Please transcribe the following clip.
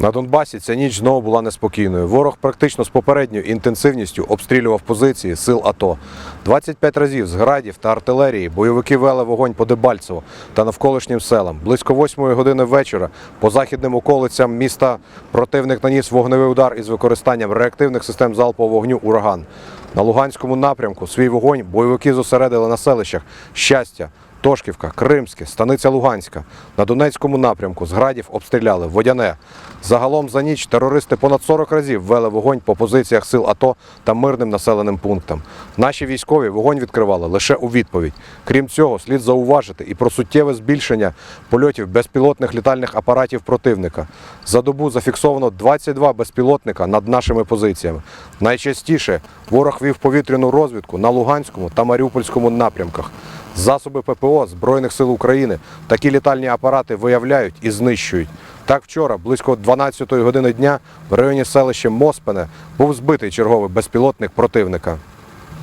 На Донбасі ця ніч знову була неспокійною. Ворог практично з попередньою інтенсивністю обстрілював позиції сил АТО. 25 разів з градів та артилерії бойовики вели вогонь по Дебальцево та навколишнім селам. Близько 8 години вечора по західним околицям міста противник наніс вогневий удар із використанням реактивних систем залпового вогню «Ураган». На Луганському напрямку свій вогонь бойовики зосередили на селищах Щастя, Тошківка, Кримське, Станиця Луганська. На Донецькому напрямку з градів обстріляли Водяне. Загалом за ніч терористи понад 40 разів вели вогонь по позиціях сил АТО та мирним населеним пунктам. Наші військові вогонь відкривали лише у відповідь. Крім цього, слід зауважити і про суттєве збільшення польотів безпілотних літальних апаратів противника. За добу зафіксовано 22 безпілотника над нашими позиціями. Найчастіше ворог вів повітряну розвідку на Луганському та Маріупольському напрямках. Засоби ППО Збройних сил України такі літальні апарати виявляють і знищують. Так вчора, близько 12 години дня, в районі селища Моспене був збитий черговий безпілотник противника.